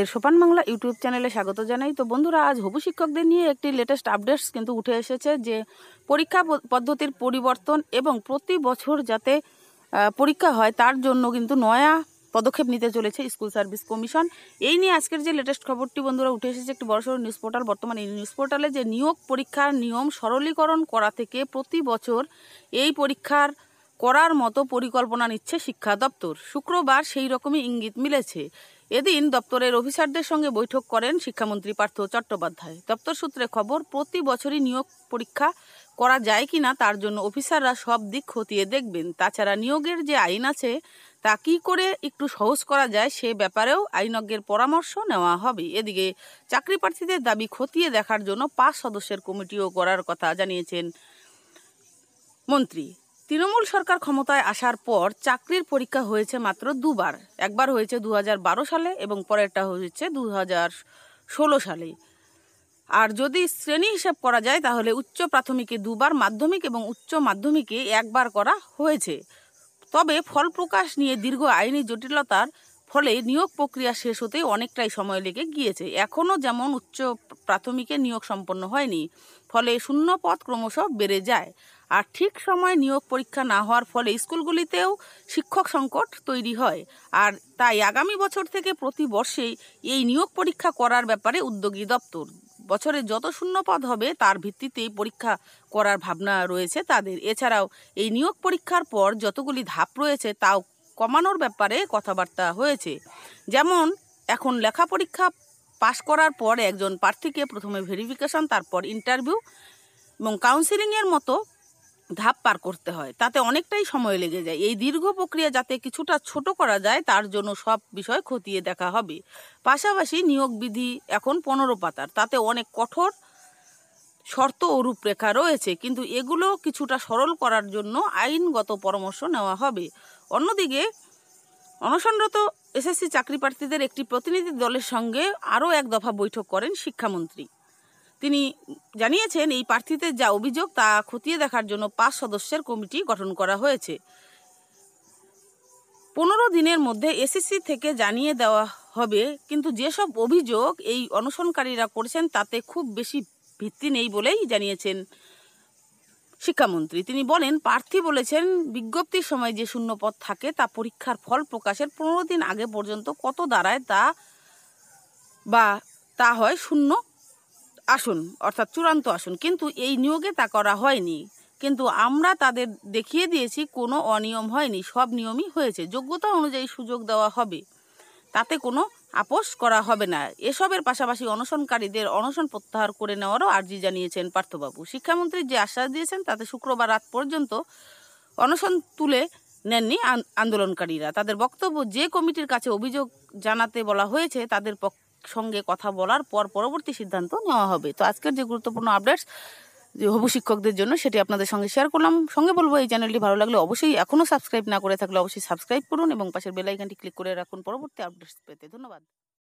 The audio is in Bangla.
এর সোপান বাংলা ইউটিউব চ্যানেলে স্বাগত জানাই। তো বন্ধুরা, আজ হবু শিক্ষকদের নিয়ে একটি লেটেস্ট আপডেটস কিন্তু উঠে এসেছে যে পরীক্ষা পদ্ধতির পরিবর্তন এবং প্রতি বছর যাতে পরীক্ষা হয় তার জন্য কিন্তু নয়া পদক্ষেপ নিতে চলেছে স্কুল সার্ভিস কমিশন। এই নিয়ে আজকের যে লেটেস্ট খবরটি বন্ধুরা উঠে এসেছে একটি বড়সড় নিউজ পোর্টাল বর্তমানে এই নিউজ পোর্টালে যে নিয়োগ পরীক্ষার নিয়ম সরলীকরণ করা থেকে প্রতি বছর এই পরীক্ষার করার মতো পরিকল্পনা নিচ্ছে শিক্ষা দপ্তর। শুক্রবার সেই রকমই ইঙ্গিত মিলেছে। এদিন দপ্তরের অফিসারদের সঙ্গে বৈঠক করেন শিক্ষামন্ত্রী পার্থ চট্টোপাধ্যায়। দপ্তর সূত্রে খবর, প্রতি বছরই নিয়োগ পরীক্ষা করা যায় কি না তার জন্য অফিসাররা সব দিক খতিয়ে দেখবেন। তাছাড়া নিয়োগের যে আইন আছে, তা কী করে একটু সহজ করা যায় সে ব্যাপারেও আইনজ্ঞের পরামর্শ নেওয়া হবে। এদিকে চাকরি প্রার্থীদের দাবি খতিয়ে দেখার জন্য পাঁচ সদস্যের কমিটিও করার কথা জানিয়েছেন মন্ত্রী। তৃণমূল সরকার ক্ষমতায় আসার পর চাকরির পরীক্ষা হয়েছে মাত্র দুবার। একবার হয়েছে দু হাজার বারো সালে এবং পরেরটা হয়েছে দু হাজার ষোলো সালে। আর যদি শ্রেণি হিসাব করা যায়, তাহলে উচ্চ প্রাথমিকে দুবার, মাধ্যমিক এবং উচ্চ মাধ্যমিকে একবার করা হয়েছে। তবে ফল প্রকাশ নিয়ে দীর্ঘ আইনি জটিলতার ফলে নিয়োগ প্রক্রিয়া শেষ হতেই অনেকটাই সময় লেগে গিয়েছে। এখনও যেমন উচ্চ প্রাথমিকে নিয়োগ সম্পন্ন হয়নি, ফলে শূন্য পদ ক্রমশ বেড়ে যায়। আর ঠিক সময় নিয়োগ পরীক্ষা না হওয়ার ফলে স্কুলগুলিতেও শিক্ষক সংকট তৈরি হয়। আর তাই আগামী বছর থেকে প্রতি বর্ষেই এই নিয়োগ পরীক্ষা করার ব্যাপারে উদ্যোগী দপ্তর। বছরে যত শূন্য পদ হবে তার ভিত্তিতেই পরীক্ষা করার ভাবনা রয়েছে তাদের। এছাড়াও এই নিয়োগ পরীক্ষার পর যতগুলি ধাপ রয়েছে তাও কমানোর ব্যাপারে কথাবার্তা হয়েছে। যেমন, এখন লেখা পরীক্ষা পাশ করার পর একজন প্রার্থীকে প্রথমে ভেরিফিকেশন তারপর ইন্টারভিউ এবং কাউন্সিলিংয়ের মতো ধাপ পার করতে হয়। তাতে অনেকটাই সময় লেগে যায়। এই দীর্ঘ প্রক্রিয়া যাতে কিছুটা ছোট করা যায়, তার জন্য সব বিষয় খতিয়ে দেখা হবে। পাশাপাশি নিয়োগ বিধি এখন পনেরো পাতার। তাতে অনেক কঠোর শর্ত ও রূপরেখা রয়েছে। কিন্তু এগুলো কিছুটা সরল করার জন্য আইনগত পরামর্শ নেওয়া হবে। অন্যদিকে, অনশনরত এসএসসি চাকরি প্রার্থীদের একটি প্রতিনিধি দলের সঙ্গে আরও এক দফা বৈঠক করেন শিক্ষামন্ত্রী। তিনি জানিয়েছেন, এই প্রার্থীদের যা অভিযোগ তা খতিয়ে দেখার জন্য পাঁচ সদস্যের কমিটি গঠন করা হয়েছে। পনেরো দিনের মধ্যে এসএসসি থেকে জানিয়ে দেওয়া হবে, কিন্তু যেসব অভিযোগ এই অনশনকারীরা করেছেন তাতে খুব বেশি ভিত্তি নেই বলেই জানিয়েছেন শিক্ষামন্ত্রী। তিনি বলেন, প্রার্থী বলেছেন, বিজ্ঞপ্তির সময় যে শূন্যপদ থাকে তা পরীক্ষার ফল প্রকাশের পনেরো দিন আগে পর্যন্ত কত দাঁড়ায় তা বা তা হয় শূন্য আসন, অর্থাৎ চূড়ান্ত আসন। কিন্তু এই নিয়োগে তা করা হয়নি। কিন্তু আমরা তাদের দেখিয়ে দিয়েছি, কোনো অনিয়ম হয়নি, সব নিয়মই হয়েছে। যোগ্যতা অনুযায়ী সুযোগ দেওয়া হবে। তাতে কোনো আপোষ করা হবে না। এসবের পাশাপাশি অনশনকারীদের অনশন প্রত্যাহার করে নেওয়ারও আর্জি জানিয়েছেন পার্থবাবু। শিক্ষামন্ত্রী যে আশ্বাস দিয়েছেন, তাতে শুক্রবার রাত পর্যন্ত অনশন তুলে নেননি আন- আন্দোলনকারীরা। তাদের বক্তব্য, যে কমিটির কাছে অভিযোগ জানাতে বলা হয়েছে, তাদের পক- সঙ্গে কথা বলার পর পরবর্তী সিদ্ধান্ত নেওয়া হবে। তো আজকের যে গুরুত্বপূর্ণ আপডেটস যে হবু শিক্ষকদের জন্য সেটি আপনাদের সঙ্গে শেয়ার করলাম। সঙ্গে বলব, এই চ্যানেলটি ভালো লাগলে অবশ্যই এখনও সাবস্ক্রাইব না করে থাকলে অবশ্যই সাবস্ক্রাইব করুন এবং পাশের বেলাইকানটি ক্লিক করে রাখুন। পরবর্তী আপডেটস পেতে ধন্যবাদ।